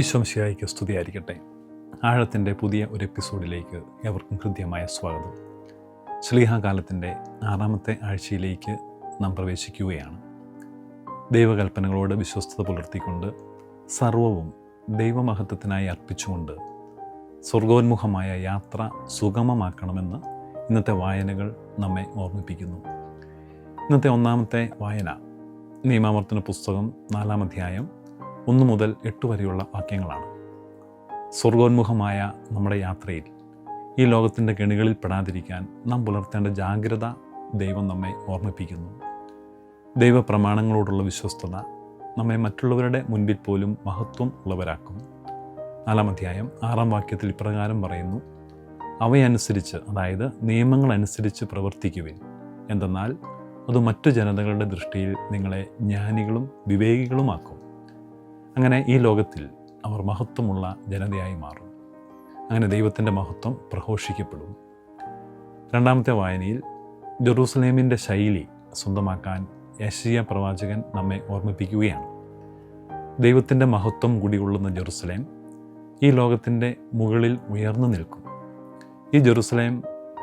ഈശ്വംശിയായിക്ക് സ്തുതിയായിരിക്കട്ടെ. ആഴത്തിന്റെ പുതിയ ഒരു എപ്പിസോഡിലേക്ക് എവർക്കും ഹൃദ്യമായ സ്വാഗതം. ശ്ലീഹാകാലത്തിന്റെ ആറാമത്തെ ആഴ്ചയിലേക്ക് നാം പ്രവേശിക്കുകയാണ്. ദൈവകൽപ്പനകളോട് വിശ്വസ്തത പുലർത്തിക്കൊണ്ട് സർവവും ദൈവമഹത്വത്തിനായി അർപ്പിച്ചുകൊണ്ട് സ്വർഗോന്മുഖമായ യാത്ര സുഗമമാക്കണമെന്ന് ഇന്നത്തെ വായനകൾ നമ്മെ ഓർമ്മിപ്പിക്കുന്നു. ഇന്നത്തെ ഒന്നാമത്തെ വായന നിയമാവർത്തന പുസ്തകം നാലാം അധ്യായം ഒന്ന് മുതൽ എട്ട് വരെയുള്ള വാക്യങ്ങളാണ്. സ്വർഗോന്മുഖമായ നമ്മുടെ യാത്രയിൽ ഈ ലോകത്തിന്റെ കെണികളിൽ പെടാതിരിക്കാൻ നാം പുലർത്തേണ്ട ജാഗ്രത ദൈവം നമ്മെ ഓർമ്മിപ്പിക്കുന്നു. ദൈവ പ്രമാണങ്ങളോടുള്ള വിശ്വസ്തത നമ്മെ മറ്റുള്ളവരുടെ മുൻപിൽ പോലും മഹത്വം ഉള്ളവരാക്കും. നാലാം അധ്യായം ആറാം വാക്യത്തിൽ ഇപ്രകാരം പറയുന്നു അവയനുസരിച്ച് അതായത് നിയമങ്ങളനുസരിച്ച് പ്രവർത്തിക്കുവിൻ. എന്തെന്നാൽ അത് മറ്റു ജനതകളുടെ ദൃഷ്ടിയിൽ നിങ്ങളെ ജ്ഞാനികളും വിവേകികളുമാക്കും. അങ്ങനെ ഈ ലോകത്തിൽ അവർ മഹത്വമുള്ള ജനതയായി മാറും. അങ്ങനെ ദൈവത്തിന്റെ മഹത്വം പ്രഘോഷിക്കപ്പെടും. രണ്ടാമത്തെ വായനയിൽ ജെറൂസലേമിന്റെ ശൈലി സ്വന്തമാക്കാൻ യശിയ പ്രവാചകൻ നമ്മെ ഓർമ്മിപ്പിക്കുകയാണ്. ദൈവത്തിന്റെ മഹത്വം കൂടി ഉള്ളുന്ന ജെറുസലേം ഈ ലോകത്തിന്റെ മുകളിൽ ഉയർന്നു നിൽക്കും. ഈ ജെറുസലേം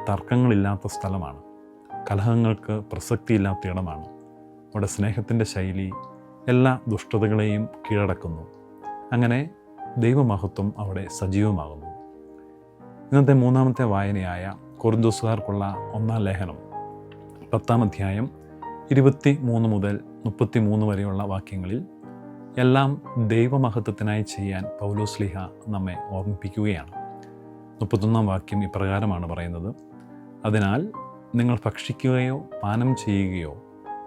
തർക്കങ്ങളില്ലാത്ത സ്ഥലമാണ്. കലഹങ്ങൾക്ക് പ്രസക്തിയില്ലാത്ത ഇടമാണ്. അവിടെ സ്നേഹത്തിന്റെ ശൈലി എല്ലാ ദുഷ്ടതകളെയും കീഴടക്കുന്നു. അങ്ങനെ ദൈവമഹത്വം അവിടെ സജീവമാകുന്നു. ഇന്നത്തെ മൂന്നാമത്തെ വായനയായ കൊറിന്തോസുകാർക്കുള്ള ഒന്നാം ലേഖനം. പത്താം അധ്യായം ഇരുപത്തി മൂന്ന് മുതൽ മുപ്പത്തി മൂന്ന് വരെയുള്ള വാക്യങ്ങളിൽ എല്ലാം ദൈവമഹത്വത്തിനായി ചെയ്യാൻ പൗലോസ്ലിഹ നമ്മെ ഓർമ്മിപ്പിക്കുകയാണ്. മുപ്പത്തൊന്നാം വാക്യം ഇപ്രകാരമാണ് പറയുന്നത്. അതിനാൽ നിങ്ങൾ ഭക്ഷിക്കുകയോ പാനം ചെയ്യുകയോ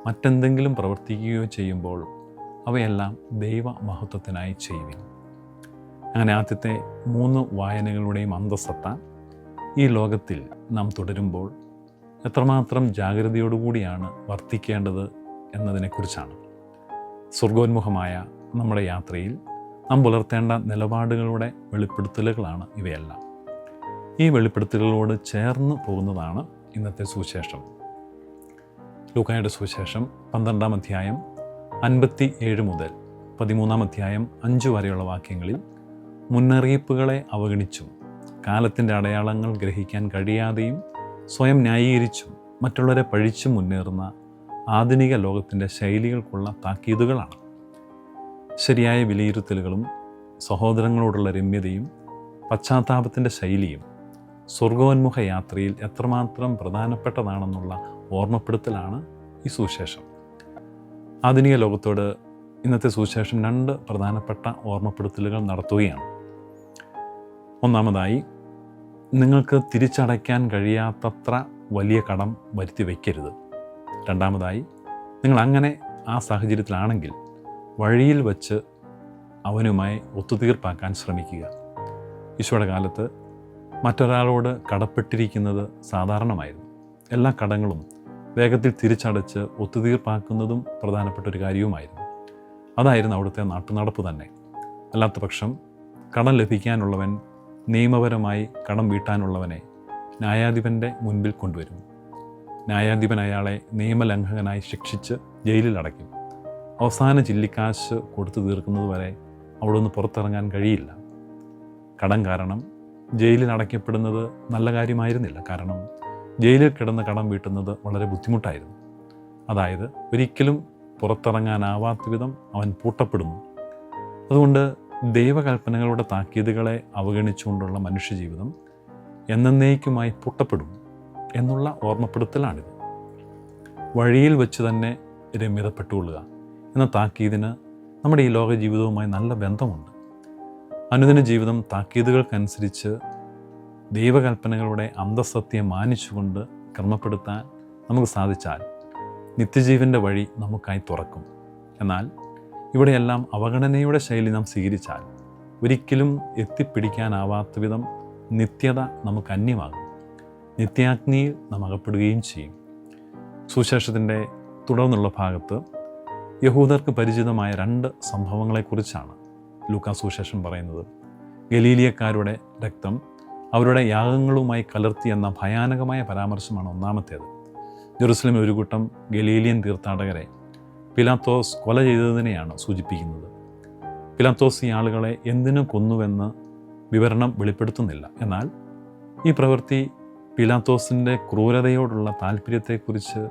മറ്റെന്തെങ്കിലും പ്രവർത്തിക്കുകയോ ചെയ്യുമ്പോൾ അവയെല്ലാം ദൈവ മഹത്വത്തിനായി ചെയ്യുവിൻ. അങ്ങനെ ആദ്യത്തെ മൂന്ന് വായനകളുടെയും അന്തസത്ത ഈ ലോകത്തിൽ നാം തുടരുമ്പോൾ എത്രമാത്രം ജാഗ്രതയോടുകൂടിയാണ് വർത്തിക്കേണ്ടത് എന്നതിനെക്കുറിച്ചാണ്. സ്വർഗോന്മുഖമായ നമ്മുടെ യാത്രയിൽ നാം പുലർത്തേണ്ട നിലപാടുകളുടെ വെളിപ്പെടുത്തലുകളാണ് ഇവയെല്ലാം. ഈ വെളിപ്പെടുത്തലുകളോട് ചേർന്ന് പോകുന്നതാണ് ഇന്നത്തെ സുവിശേഷം. ലൂക്കായുടെ സുവിശേഷം പന്ത്രണ്ടാം അധ്യായം അൻപത്തി ഏഴ് മുതൽ പതിമൂന്നാം അധ്യായം അഞ്ചു വരെയുള്ള വാക്യങ്ങളിൽ മുന്നറിയിപ്പുകളെ അവഗണിച്ചും കാലത്തിന്റെ അടയാളങ്ങൾ ഗ്രഹിക്കാൻ കഴിയാതെയും സ്വയം ന്യായീകരിച്ചും മറ്റുള്ളവരെ പഴിച്ചും മുന്നേറുന്ന ആധുനിക ലോകത്തിന്റെ ശൈലികൾക്കുള്ള താക്കീതുകളാണ്. ശരിയായ വിലയിരുത്തലുകളും സഹോദരങ്ങളോടുള്ള രമ്യതയും പശ്ചാത്താപത്തിന്റെ ശൈലിയും സ്വർഗോന്മുഖ യാത്രയിൽ എത്രമാത്രം പ്രധാനപ്പെട്ടതാണെന്നുള്ള ഓർമ്മപ്പെടുത്തലാണ് ഈ സുവിശേഷം. ആധുനിക ലോകത്തോട് ഇന്നത്തെ സുവിശേഷം രണ്ട് പ്രധാനപ്പെട്ട ഓർമ്മപ്പെടുത്തലുകൾ നടത്തുകയാണ്. ഒന്നാമതായി നിങ്ങൾക്ക് തിരിച്ചടയ്ക്കാൻ കഴിയാത്തത്ര വലിയ കടം വരുത്തി വയ്ക്കരുത് രണ്ടാമതായി നിങ്ങൾ അങ്ങനെ ആ സാഹചര്യത്തിലാണെങ്കിൽ വഴിയിൽ വച്ച് അവനുമായി ഒത്തുതീർപ്പാക്കാൻ ശ്രമിക്കുക. ഈശോയുടെ കാലത്ത് മറ്റൊരാളോട് കടപ്പെട്ടിരിക്കുന്നത് സാധാരണമായിരുന്നു. എല്ലാ കടങ്ങളും വേഗത്തിൽ തിരിച്ചടച്ച് ഒത്തുതീർപ്പാക്കുന്നതും പ്രധാനപ്പെട്ട ഒരു കാര്യവുമായിരുന്നു. അതായിരുന്നു അവിടുത്തെ നാട്ടുനടപ്പ് തന്നെ. അല്ലാത്ത പക്ഷം കടം ലഭിക്കാനുള്ളവൻ നിയമപരമായി കടം വീട്ടാനുള്ളവനെ ന്യായാധിപന്റെ മുൻപിൽ കൊണ്ടുവരും. ന്യായാധിപൻ അയാളെ നിയമലംഘകനായി ശിക്ഷിച്ച് ജയിലിൽ അടയ്ക്കും. അവസാന ചില്ലിക്കാശ് കൊടുത്തു തീർക്കുന്നതുവരെ അവിടെ നിന്ന് പുറത്തിറങ്ങാൻ കഴിയില്ല. കടം കാരണം ജയിലിൽ അടയ്ക്കപ്പെടുന്നത് നല്ല കാര്യമായിരുന്നില്ല. കാരണം ജയിലിൽ കിടന്ന് കടം വീട്ടുന്നത് വളരെ ബുദ്ധിമുട്ടായിരുന്നു. അതായത് ഒരിക്കലും പുറത്തിറങ്ങാനാവാത്ത വിധം അവൻ പൂട്ടപ്പെടുന്നു. അതുകൊണ്ട് ദൈവകൽപ്പനകളുടെ താക്കീതുകളെ അവഗണിച്ചുകൊണ്ടുള്ള മനുഷ്യജീവിതം എന്നേക്കുമായി പൂട്ടപ്പെടും എന്നുള്ള ഓർമ്മപ്പെടുത്തലാണിത്. വഴിയിൽ വെച്ച് തന്നെ രമ്യതപ്പെട്ടുകൊള്ളുക എന്ന താക്കീതിന് നമ്മുടെ ഈ ലോക ജീവിതവുമായി നല്ല ബന്ധമുണ്ട്. അനുദിന ജീവിതം താക്കീതുകൾക്കനുസരിച്ച് ദൈവകൽപ്പനകളുടെ അന്തസത്യം മാനിച്ചുകൊണ്ട് ക്രമപ്പെടുത്താൻ നമുക്ക് സാധിച്ചാൽ നിത്യജീവന്റെ വഴി നമുക്കായി തുറക്കും. എന്നാൽ ഇവിടെയെല്ലാം അവഗണനയുടെ ശൈലി നാം സ്വീകരിച്ചാൽ ഒരിക്കലും എത്തിപ്പിടിക്കാനാവാത്ത വിധം നിത്യത നമുക്ക് അന്യമാകും. നിത്യാഗ്നിയിൽ നാം അകപ്പെടുകയും ചെയ്യും. സുശേഷത്തിന്റെ തുടർന്നുള്ള ഭാഗത്ത് യഹൂദർക്ക് പരിചിതമായ രണ്ട് സംഭവങ്ങളെക്കുറിച്ചാണ് ലൂക്കാ സുശേഷം പറയുന്നത്. ഗലീലിയക്കാരുടെ രക്തം അവരുടെ യാഗങ്ങളുമായി കലർത്തി എന്ന ഭയാനകമായ പരാമർശമാണ് ഒന്നാമത്തേത്. ജെറുസലേമിൽ ഒരു കൂട്ടം ഗലീലിയൻ തീർത്ഥാടകരെ പിലാത്തോസ് കൊല ചെയ്തതിനെയാണ് സൂചിപ്പിക്കുന്നത്. പിലാത്തോസ് ഈ ആളുകളെ എന്തിനു കൊന്നുവെന്ന് വിവരണം വെളിപ്പെടുത്തുന്നില്ല. എന്നാൽ ഈ പ്രവൃത്തി പിലാത്തോസിന്റെ ക്രൂരതയോടുള്ള താല്പര്യത്തെക്കുറിച്ച്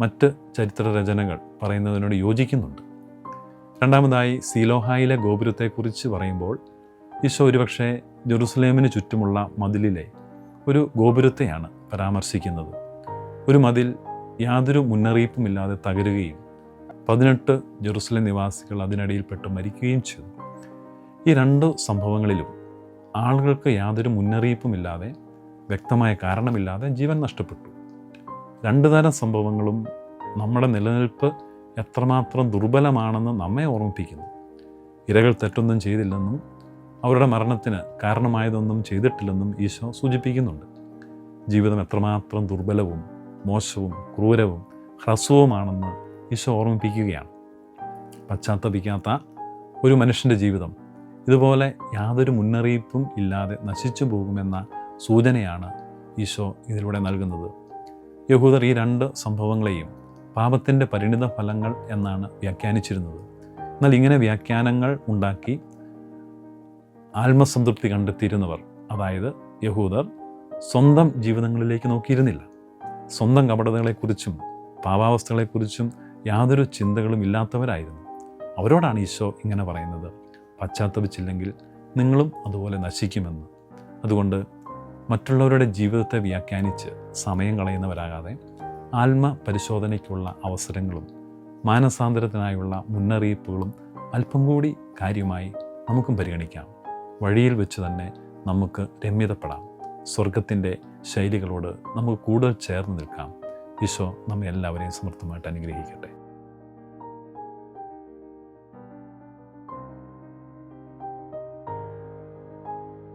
മറ്റ് ചരിത്ര രചനകൾ പറയുന്നതിനോട് യോജിക്കുന്നുണ്ട്. രണ്ടാമതായി സീലോഹായിലെ ഗോപുരത്തെക്കുറിച്ച് പറയുമ്പോൾ ഈശോ ഒരുപക്ഷെ ജെറുസലേമിന് ചുറ്റുമുള്ള മതിലിലെ ഒരു ഗോപുരത്തെയാണ് പരാമർശിക്കുന്നത്. ഒരു മതിൽ യാതൊരു മുന്നറിയിപ്പുമില്ലാതെ തകരുകയും പതിനെട്ട് ജെറുസലേം നിവാസികൾ അതിനിടയിൽപ്പെട്ട് മരിക്കുകയും ചെയ്തു. ഈ രണ്ട് സംഭവങ്ങളിലും ആളുകൾക്ക് യാതൊരു മുന്നറിയിപ്പുമില്ലാതെ വ്യക്തമായ കാരണമില്ലാതെ ജീവൻ നഷ്ടപ്പെട്ടു. രണ്ട് തരം സംഭവങ്ങളും നമ്മുടെ നിലനിൽപ്പ് എത്രമാത്രം ദുർബലമാണെന്ന് നമ്മെ ഓർമ്മിപ്പിക്കുന്നു. ഇരകൾ തെറ്റൊന്നും ചെയ്തില്ലെന്നും അവരുടെ മരണത്തിന് കാരണമായതൊന്നും ചെയ്തിട്ടില്ലെന്നും ഈശോ സൂചിപ്പിക്കുന്നുണ്ട്. ജീവിതം എത്രമാത്രം ദുർബലവും മോശവും ക്രൂരവും ഹ്രസ്വവുമാണെന്ന് ഈശോ ഓർമ്മിപ്പിക്കുകയാണ്. പശ്ചാത്തപിക്കാത്ത ഒരു മനുഷ്യന്റെ ജീവിതം ഇതുപോലെ യാതൊരു മുന്നറിയിപ്പും ഇല്ലാതെ നശിച്ചു പോകുമെന്ന സൂചനയാണ് ഈശോ ഇതിലൂടെ നൽകുന്നത്. യഹൂദർ ഈ രണ്ട് സംഭവങ്ങളെയും പാപത്തിന്റെ പരിണിത ഫലങ്ങൾ എന്നാണ് വ്യാഖ്യാനിച്ചിരുന്നത്. എന്നാൽ ഇങ്ങനെ വ്യാഖ്യാനങ്ങൾ ഉണ്ടാക്കി ആത്മസംതൃപ്തി കണ്ടെത്തിയിരുന്നവർ അതായത് യഹൂദർ സ്വന്തം ജീവിതങ്ങളിലേക്ക് നോക്കിയിരുന്നില്ല. സ്വന്തം കപടതകളെക്കുറിച്ചും പാപാവസ്ഥകളെക്കുറിച്ചും യാതൊരു ചിന്തകളും ഇല്ലാത്തവരായിരുന്നു. അവരോടാണ് ഈശോ ഇങ്ങനെ പറയുന്നത് പശ്ചാത്തപിച്ചില്ലെങ്കിൽ നിങ്ങളും അതുപോലെ നശിക്കുമെന്ന്. അതുകൊണ്ട് മറ്റുള്ളവരുടെ ജീവിതത്തെ വ്യാഖ്യാനിച്ച് സമയം കളയുന്നവരാകാതെ ആത്മ പരിശോധനയ്ക്കുള്ള അവസരങ്ങളും മാനസാന്തരത്തിനായുള്ള മുന്നറിയിപ്പുകളും അല്പം കൂടി കാര്യമായി നമുക്കും പരിഗണിക്കാം. വഴിയിൽ വെച്ച് തന്നെ നമുക്ക് രമ്യതപ്പെടാം. സ്വർഗത്തിന്റെ ശൈലികളോട് നമുക്ക് കൂടുതൽ ചേർന്ന് നിൽക്കാം. ഈശോ നമ്മെ എല്ലാവരെയും സമൃദ്ധമായിട്ട് അനുഗ്രഹിക്കട്ടെ.